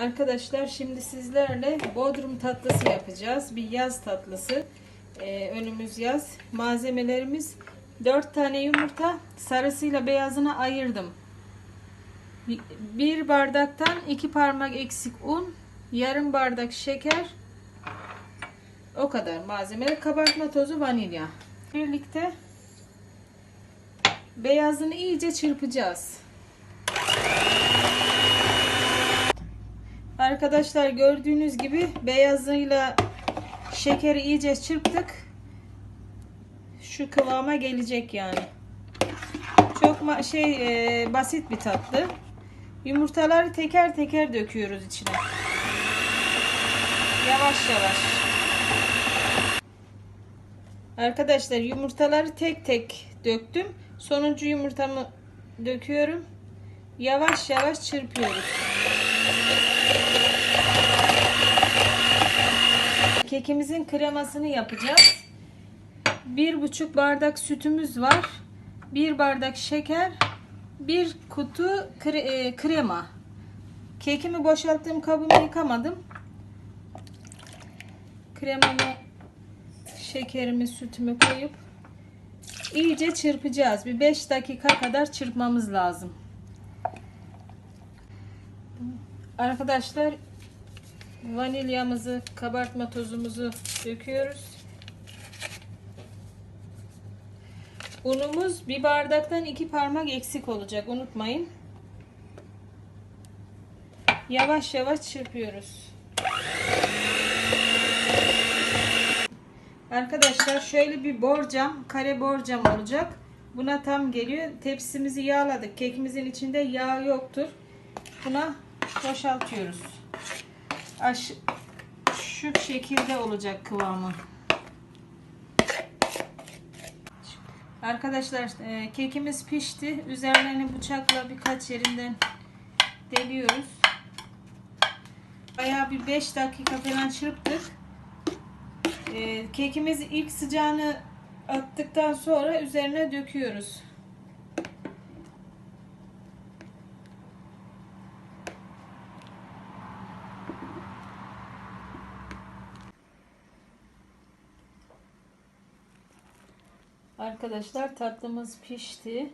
Arkadaşlar şimdi sizlerle Bodrum tatlısı yapacağız. Bir yaz tatlısı. Ee, önümüz yaz. Malzemelerimiz 4 tane yumurta. Sarısıyla beyazını ayırdım. Bir- Bir bardaktan 2 parmak eksik un. Yarım bardak şeker. O kadar malzeme. Kabartma tozu, vanilya. Birlikte beyazını iyice çırpacağız. Arkadaşlar gördüğünüz gibi beyazıyla şekeri iyice çırptık. Şu kıvama gelecek yani. Çok şey e, basit bir tatlı. Yumurtaları teker teker döküyoruz içine. Yavaş yavaş. Arkadaşlar yumurtaları tek tek döktüm. Sonuncu yumurtamı döküyorum. Yavaş yavaş çırpıyoruz. Kekimizin kremasını yapacağız. Bir buçuk bardak sütümüz var. Bir bardak şeker. Bir kutu kre- e, krema. Kekimi boşalttığım kabımı yıkamadım. Kremamı, şekerimi, sütümü koyup iyice çırpacağız. Bir 5 dakika kadar çırpmamız lazım. Arkadaşlar vanilyamızı, kabartma tozumuzu döküyoruz. Unumuz bir bardaktan iki parmak eksik olacak. Unutmayın. Yavaş yavaş çırpıyoruz. Arkadaşlar şöyle bir borcam, kare borcam olacak. Buna tam geliyor. Tepsimizi yağladık. Kekimizin içinde yağ yoktur. Buna boşaltıyoruz. Aş şu şekilde olacak kıvamı. Arkadaşlar e, kekimiz pişti. Üzerlerini bıçakla birkaç yerinden deliyoruz. Bayağı bir 5 dakika falan çırptık. E, kekimiz ilk sıcağını attıktan sonra üzerine döküyoruz. Arkadaşlar tatlımız pişti.